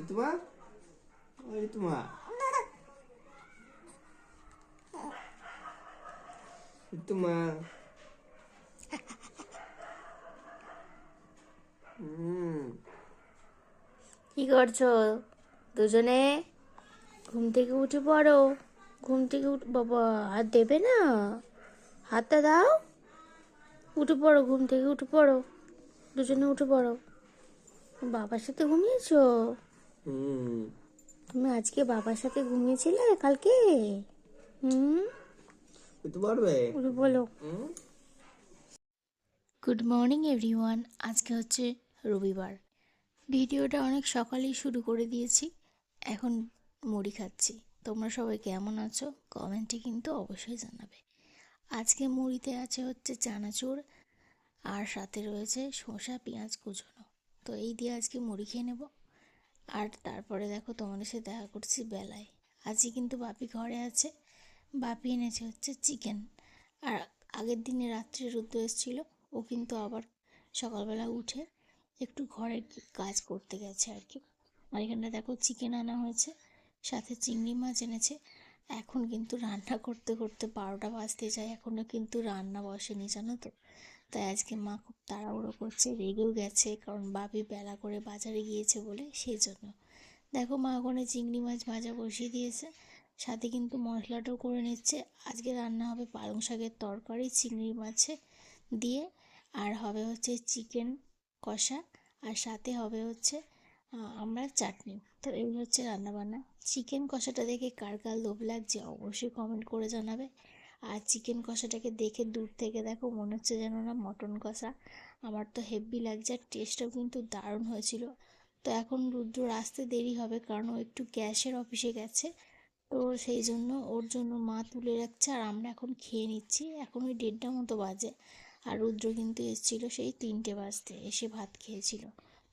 ঋতুমা ও ঋতুমা ঋতুমা কি করছ? দুজনে ঘুম থেকে উঠে পড়ো। ঘুম থেকে উঠ বাবা, হাত দেবে না? হাতটা দাও। উঠে পড়ো, ঘুম থেকে উঠে পড়ো। দুজনে উঠে পড়ো। বাবার সাথে ঘুমিয়েছো? তুমি আজকে বাবার সাথে ঘুমিয়েছিলে কালকে? হুম? উঠতে পারবে? বলো। গুড মর্নিং এভরিওয়ান আজকে হচ্ছে রবিবার। ভিডিওটা অনেক সকালেই শুরু করে দিয়েছি। এখন মুড়ি খাচ্ছি। তোমরা সবাই কেমন আছো? কমেন্টে কিন্তু অবশ্যই জানাবে। আজকে মুড়িতে আছে হচ্ছে চানাচুর আর সাথে রয়েছে শসা পেঁয়াজ কুচোনো। তো এই দিয়ে আজকে মুড়ি খেয়ে নেব। আর তারপরে দেখো তোমাদের সাথে দেখা করছি বেলায়। আজই কিন্তু বাপি ঘরে আছে। বাপি এনেছে হচ্ছে চিকেন আর আগের দিনে রাত্রে রুদ্র এসেছিল। ও কিন্তু আবার সকালবেলা উঠে একটু ঘরের কাজ করতে গেছে আর কি। আর এখানটা দেখো চিকেন আনা হয়েছে। সাথে চিংড়ি মাছ এনেছে। এখন কিন্তু রান্না করতে করতে বারোটা বাজতে যায়। এখনও কিন্তু রান্না বসেনি, জানো তো? তাই আজকে মা খুব তাড়াহুড়ো করছে, রেগেও গেছে, কারণ বাপি বেলা করে বাজারে গিয়েছে বলে সেই জন্য দেখো মা ওখানে চিংড়ি মাছ ভাজা বসিয়ে দিয়েছে, সাথে কিন্তু মশলাটাও করে নিচ্ছে। আজকে রান্না হবে পালং শাকের তরকারি, চিংড়ি মাছে দিয়ে, আর হবে হচ্ছে চিকেন কষা, আর সাথে হবে হচ্ছে আমরা চাটনি। তো এই হচ্ছে রান্নাবান্না। চিকেন কষাটা দেখে কার কার লোভ লাগছে অবশ্যই কমেন্ট করে জানাবে। আর চিকেন কষাটাকে দেখে দূর থেকে দেখো মনে হচ্ছে যেন না মটন কষা। আমার তো হেভি লাগছে আর টেস্টটাও কিন্তু দারুণ হয়েছিল। তো এখন রুদ্র আসতে দেরি হবে কারণ ও একটু গ্যাসের অফিসে গেছে। তো সেই জন্য ওর জন্য মা তুলে রাখছে আর আমরা এখন খেয়ে নিচ্ছি। এখন ওই দেড়টা মতো বাজে আর রুদ্র কিন্তু এসেছিল সেই তিনটে বাজতে এসে ভাত খেয়েছিল।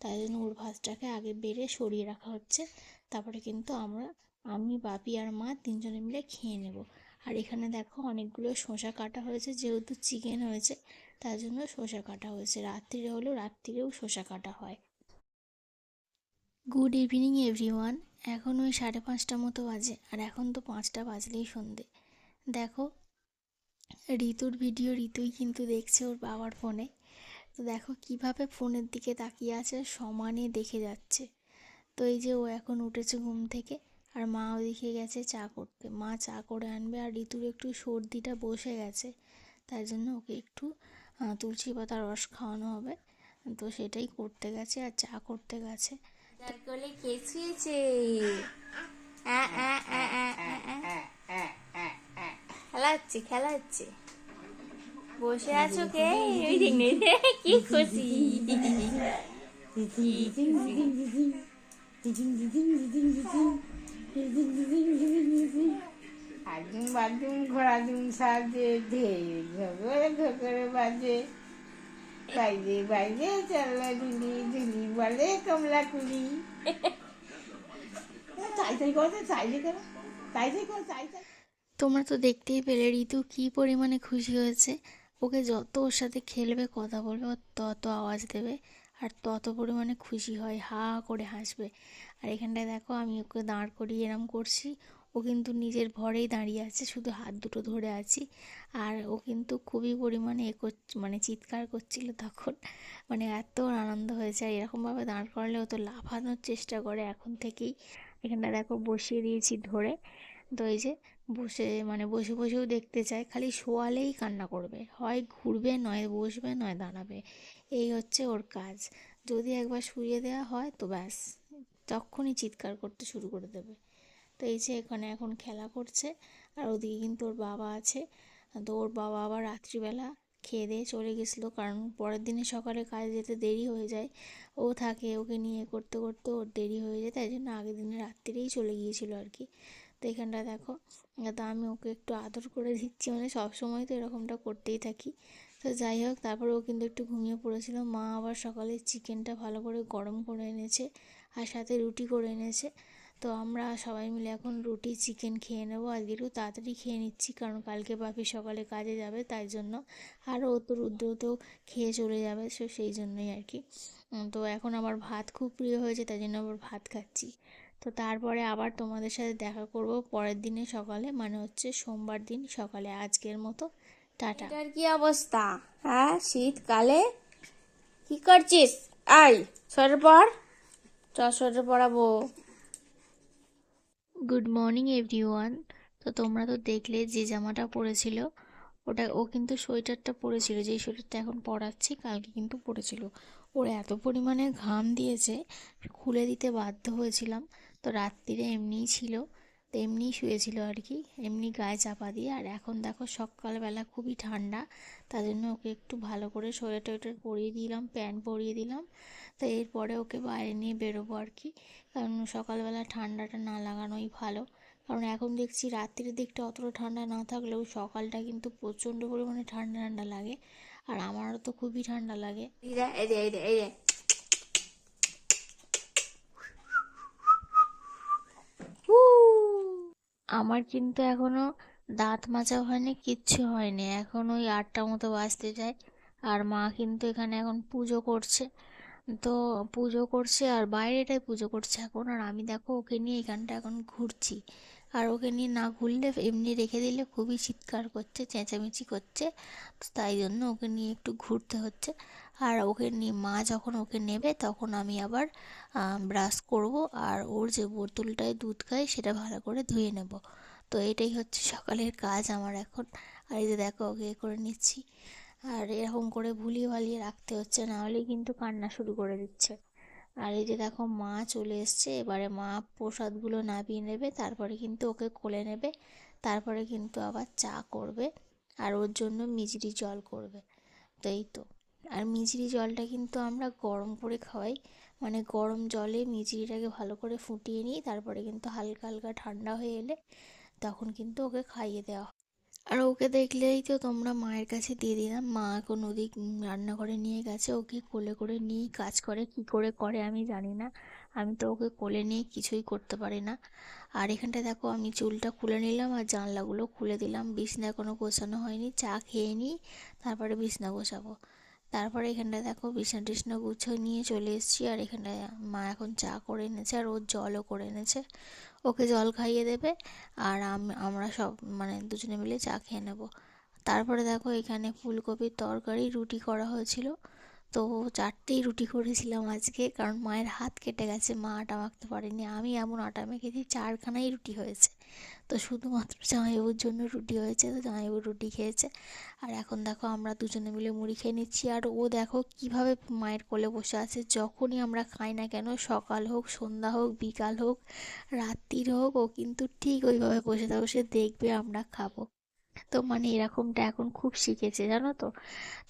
তাই জন্য ওর ভাতটাকে আগে বেড়ে সরিয়ে রাখা হচ্ছে। তারপরে কিন্তু আমরা, আমি, বাপি আর মা তিনজনে মিলে খেয়ে নেব। আর এখানে দেখো অনেকগুলো শসা কাটা হয়েছে, যেহেতু চিকেন হয়েছে, তার জন্য শসা কাটা হয়েছে। রাত্রিরে হলেও রাত্রিরেও শসা কাটা হয়। গুড ইভিনিং এভরিওয়ান এখন ওই সাড়ে পাঁচটা মতো বাজে, আর এখন তো পাঁচটা বাজলেই সন্ধে। দেখো, ঋতুর ভিডিও ঋতুই কিন্তু দেখছে ওর বাবার ফোনে। তো দেখো কীভাবে ফোনের দিকে তাকিয়ে আছে, সমানে দেখে যাচ্ছে। তো এই যে ও এখন উঠেছে ঘুম থেকে আর মা ওদিকে গেছে চা করতে। মা চা করে আনবে আর ঋতুর একটু সর্দিটা বসে গেছে তাই জন্য ওকে একটু তুলসী পাতা রস খাওয়ানো হবে। তো সেটাই করতে গেছে আর চা করতে গেছে। তার কোলে কে শুয়েছে। খেলা হচ্ছে খেলা হচ্ছে বসে আছো কে? ওই কি খুশি। আজুম বাজুম ঘোড়াজুম সাজে ধে ঘরে ঘরে বাজে। বাইজে বাইজে চল্লা ঝুলি ঝুলি বলে কমলা কুলি। চাই করছে চাইছে কেন চাই চাই কর চাই তোমরা তো দেখতেই পেলে, ঋতু কি পরিমাণে খুশি হয়েছে। ওকে যত ওর সাথে খেলবে, কথা বলবে, ও তত আওয়াজ দেবে, আর তত পরিমাণে খুশি হয়, হা করে হাসবে। আর এখানটায় দেখো আমি ওকে দাঁড় করিয়ে এরম করছি। ও কিন্তু নিজের ভরেই দাঁড়িয়ে আছে, শুধু হাত দুটো ধরে আছি। আর ও কিন্তু খুবই পরিমাণে এ মানে চিৎকার করছিল তখন। মানে এত আনন্দ হয়েছে আর এরকমভাবে দাঁড় করালে ও তো লাফানোর চেষ্টা করে এখন থেকেই। এখানটা দেখো বসিয়ে দিয়েছি ধরে। তো এই যে বসে মানে বসে বসেও দেখতে চায়, খালি শোয়ালেই কান্না করবে। হয় ঘুরবে, নয় বসবে, নয় দাঁড়াবে। এই হচ্ছে ওর কাজ। যদি একবার শুইয়ে দেওয়া হয় তো ব্যাস। তখনই চিৎকার করতে শুরু করে দেবে। তো এই যে এখানে এখন খেলা করছে, আর ওদিকে কিন্তু ওর বাবা আছে। তো ওর বাবা আবার রাত্রিবেলা খেয়ে দিয়ে চলে গেছিল, কারণ পরের দিনে সকালে কাজে যেতে দেরি হয়ে যায়। ও থাকে, ওকে নিয়ে করতে করতে ওর দেরি হয়ে যায়, তাই জন্য আগের দিনে রাত্রিরেই চলে গিয়েছিল আর কি। তো এখানটা দেখো, তো আমি ওকে একটু আদর করে দিচ্ছি মানে সবসময় তো এরকমটা করতেই থাকি। তো যাই হোক, তারপরে ও কিন্তু একটু ঘুমিয়ে পড়েছিল। মা আবার সকালে চিকেনটা ভালো করে গরম করে এনেছে আর সাথে রুটি করে এনেছে। তো আমরা সবাই মিলে এখন রুটি, চিকেন খেয়ে নেব আজকে একটু তাড়াতাড়ি খেয়ে নিচ্ছি কারণ কালকে বাপি সকালে কাজে যাবে তাই জন্য। আর ও তো রুদ্র তো খেয়ে চলে যাবে, সো সেই জন্যই আর কি। তো এখন আমার ভাত খুব প্রিয় হয়েছে তাই জন্য আবার ভাত খাচ্ছি। তো তারপরে আবার তোমাদের সাথে দেখা করব পরের দিনে সকালে মানে হচ্ছে সোমবার দিন সকালে আজকের মতো। টাটা। এটার কি অবস্থা? হ্যাঁ শীতকালে কি করছিস? আই সোয়েটার পর চ সোয়েটার পরাবো গুড মর্নিং এভরিওয়ান তো তোমরা তো দেখলে যে জামাটা পরেছিল ওটা ও কিন্তু সোয়েটারটা পরেছিল যেই সোয়েটারটা এখন পরাচ্ছি কালকে কিন্তু পরেছিল। ওর এত পরিমাণে ঘাম দিয়েছে খুলে দিতে বাধ্য হয়েছিলাম। তো রাত্রিরে এমনিই ছিল। তো এমনিই শুয়েছিল আর কি, এমনি গায়ে চাপা দিয়ে। আর এখন দেখো সকালবেলা খুবই ঠান্ডা, তার জন্য ওকে একটু ভালো করে সোয়েটার টোয়েটার পরিয়ে দিলাম, প্যান্ট পরিয়ে দিলাম। তো এরপরে ওকে বাইরে নিয়ে বেরোবো আর কি, কারণ সকালবেলা ঠান্ডাটা না লাগানোই ভালো। কারণ এখন দেখছি রাত্রির দিকটা অতটা ঠান্ডা না থাকলেও সকালটা কিন্তু প্রচণ্ড পরিমাণে ঠান্ডা ঠান্ডা লাগে, আর আমারও তো খুবই ঠান্ডা লাগে। এই এই এই রে আমার কিন্তু এখনও দাঁত মাজা হয়নি, কিচ্ছু হয়নি। এখন ওই আটটা মতো বাজতে যায়। আর মা কিন্তু এখানে এখন পুজো করছে। তো পুজো করছে আর বাইরেটাই পুজো করছে এখন। আর আমি দেখো ওকে নিয়ে এখানটা এখন ঘুরছি। আর ওকে নিয়ে না ঘুরলে এমনি রেখে দিলে খুবই চিৎকার করছে, চেঁচামেচি করছে। তো তাই জন্য ওকে নিয়ে একটু ঘুরতে হচ্ছে। আর ওকে মা যখন ওকে নেবে তখন আমি আবার ব্রাশ করব আর ওর যে বোতলটায় দুধ খায় সেটা ভালো করে ধুয়ে নেব। তো এটাই হচ্ছে সকালের কাজ আমার এখন। আর এই যে দেখো ওকে করে নিচ্ছি। আর এরকম করে ভুলিয়ে ভালিয়ে রাখতে হচ্ছে, না হলে কিন্তু কান্না শুরু করে দিচ্ছে। আর এই যে দেখো মা চলে এসছে, এবারে মা প্রসাদগুলো নামিয়ে নেবে, তারপরে কিন্তু ওকে কোলে নেবে, তারপরে কিন্তু আবার চা করবে, আর ওর জন্য মিজরি জল করবে। তো এই তো। আর মিজরি জলটা কিন্তু আমরা গরম করে খাওয়াই। মানে গরম জলে মিজরিটাকে ভালো করে ফুটিয়ে নিই তারপরে কিন্তু হালকা হালকা ঠান্ডা হয়ে এলে তখন কিন্তু ওকে খাইয়ে দেওয়া হয়। আর ওকে দেখলেই তো তোমরা মায়ের কাছে দিয়ে দিলাম। মা এখন ওদিক রান্নাঘরে নিয়ে গেছে, ওকে কোলে করে নিয়েই কাজ করে, কি করে করে আমি জানি না। আমি তো ওকে কোলে নিয়ে কিছুই করতে পারি না। আর এখানটা দেখো আমি চুলটা খুলে নিলাম আর জানলাগুলো খুলে দিলাম। বিছনা এখনও গোছানো হয়নি, চা খেয়ে নিই, তারপরে বিছনা গোছাবো। তারপরে এখানটা দেখো বিছনা টিছনা গুছিয়ে নিয়ে চলে এসেছি, আর এখানে মা এখন চা করে এনেছে আর ওর জলও করে এনেছে। ওকে জল খাইয়ে দেবে আর আম- আমরা সব মানে দুজনে মিলে চা খেয়ে নেব। তারপরে দেখো এখানে ফুলকপির তরকারি রুটি করা হয়েছিল। তো চারটেই রুটি করেছিলাম আজকে, কারণ মায়ের হাত কেটে গেছে, মা আটা মাখতে পারেনি। আমি এমন আটা মেখেছি চারখানাই রুটি হয়েছে। তো শুধুমাত্র জামাইবাবুর জন্য রুটি হয়েছে, তো জামাইবাবু রুটি খেয়েছে। আর এখন দেখো আমরা দুজনে মিলে মুড়ি খেয়ে নিচ্ছি। আর ও দেখো কীভাবে মায়ের কোলে বসে আছে, যখনই আমরা খাই না কেন, সকাল হোক, সন্ধ্যা হোক, বিকাল হোক, রাত্রির হোক, ও কিন্তু ঠিক ওইভাবে বসে থাকবে সে দেখবে আমরা খাব। তো মানে এরকমটা এখন খুব শিখেছে, জানো তো?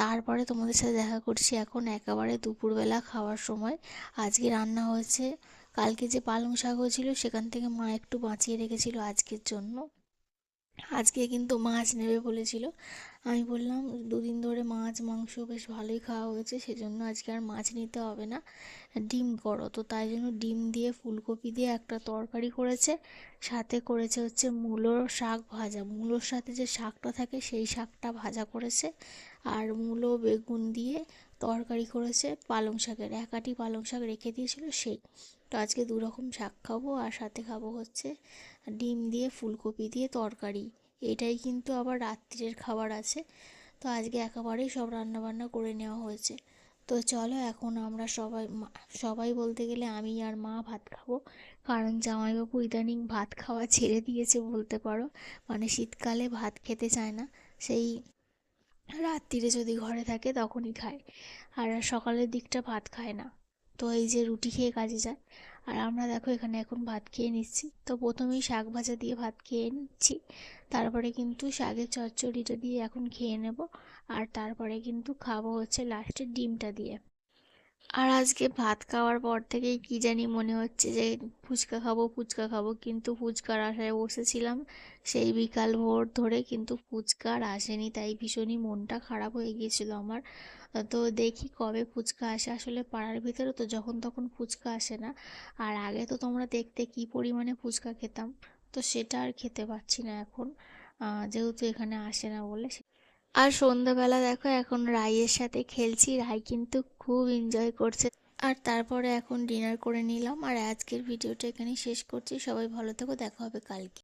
তারপরে তোমাদের সাথে দেখা করছি এখন একেবারে দুপুরবেলা খাওয়ার সময়। আজকে রান্না হয়েছে কালকে যে পালং শাক হয়েছিল, সেখান থেকে মা একটু বাঁচিয়ে রেখেছিল আজকের জন্য। আজকে কিন্তু মাছ নেবে বলেছিল। আমি বললাম, দুদিন ধরে মাছ, মাংস বেশ ভালোই খাওয়া হয়েছে, সেজন্য আজকে আর মাছ নিতে হবে না। ডিম করো। তো তাই জন্য ডিম দিয়ে, ফুলকপি দিয়ে একটা তরকারি করেছে। সাথে করেছে হচ্ছে মূলোর শাক ভাজা। মূলোর সাথে যে শাকটা থাকে, সেই শাকটা ভাজা করেছে। আর মূলো, বেগুন দিয়ে তরকারি করেছে। পালং শাকের একাটি পালং শাক রেখে দিয়েছিল সেই। তো আজকে দু রকম শাক খাব আর সাথে খাব হচ্ছে ডিম দিয়ে, ফুলকপি দিয়ে, তরকারি। এটাই কিন্তু আবার রাত্রের খাবার আছে। তো আজকে একেবারেই সব রান্নাবান্না করে নেওয়া হয়েছে। তো চলো এখন আমরা সবাই সবাই বলতে গেলে আমি আর মা ভাত খাব। কারণ জামাইবাবু ইদানিং ভাত খাওয়া ছেড়ে দিয়েছে বলতে পারো। মানে শীতকালে ভাত খেতে চায় না। সেই রাত্রিরে যদি ঘরে থাকে তখনই খায়। আর সকালের দিকটা ভাত খায় না। তো এই যে রুটি খেয়ে কাজে যায়। আর আমরা দেখো এখানে এখন ভাত খেয়ে নিচ্ছি। তো প্রথমেই শাক ভাজা দিয়ে ভাত খেয়ে নিচ্ছি। তারপরে কিন্তু শাকের চচ্চড়িটা দিয়ে এখন খেয়ে নেব। আর তারপরে কিন্তু খাব হচ্ছে লাস্টে ডিমটা দিয়ে। আর আজকে ভাত খাওয়ার পর থেকেই কি জানি মনে হচ্ছে যে ফুচকা খাব ফুচকা খাব। কিন্তু ফুচকার আশায় বসেছিলাম। সেই বিকাল ভোর ধরে কিন্তু ফুচকার আসেনি। তাই ভীষণই মনটা খারাপ হয়ে গিয়েছিল আমার। তো দেখি কবে ফুচকা আসে। আসলে পাড়ার ভিতরে তো যখন তখন ফুচকা আসে না। আর আগে তো তোমরা দেখতে কি পরিমাণে ফুচকা খেতাম, তো সেটা আর খেতে পারছি না এখন। যেহেতু এখানে আসে না বলে আর সন্ধ্যাবেলা দেখো এখন রাইয়ের সাথে খেলছি। রাই কিন্তু খুব এনজয় করছে। আর তারপরে এখন ডিনার করে নিলাম। আর আজকের ভিডিওটা এখানেই শেষ করছি। সবাই ভালো থেকো। দেখা হবে কালকে।